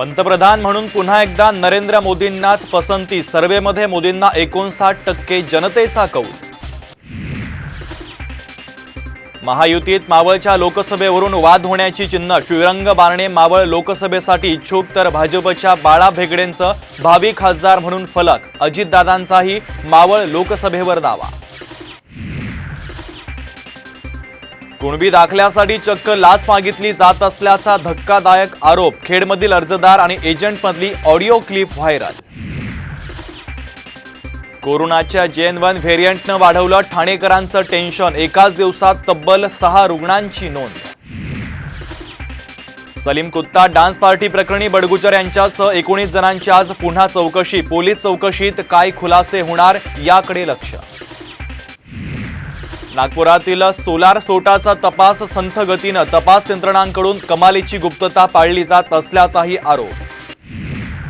पंतप्रधान म्हणून पुन्हा एकदा नरेंद्र मोदींनाच पसंती. सर्व्हेमध्ये मोदींना एकोणसाठ टक्के जनतेचा कौल. महायुतीत मावळच्या लोकसभेवरून वाद होण्याची चिन्ह. श्रीरंग बारणे मावळ लोकसभेसाठी इच्छुक तर भाजपच्या बाळा भेगडेंचं भावी खासदार म्हणून फलक. अजितदादांचाही मावळ लोकसभेवर दावा. कुणबी दाखल्यासाठी चक्क लाच मागितली जात असल्याचा धक्कादायक आरोप. खेडमधील अर्जदार आणि एजंटमधली ऑडिओ क्लिप व्हायरल. कोरोनाच्या जेन वन व्हेरियंटनं वाढवलं ठाणेकरांचं टेन्शन. एकाच दिवसात तब्बल सहा रुग्णांची नोंद. सलीम कुत्ता डान्स पार्टी प्रकरणी बडगुजर यांच्यासह एकोणीस जणांची आज पुन्हा चौकशी. पोलीस चौकशीत काय खुलासे होणार याकडे लक्ष. नागपुरातील सोलार स्फोटाचा तपास संथ गतीनं तपास यंत्रणांकडून कमालीची गुप्तता पाळली जात असल्याचाही आरोप.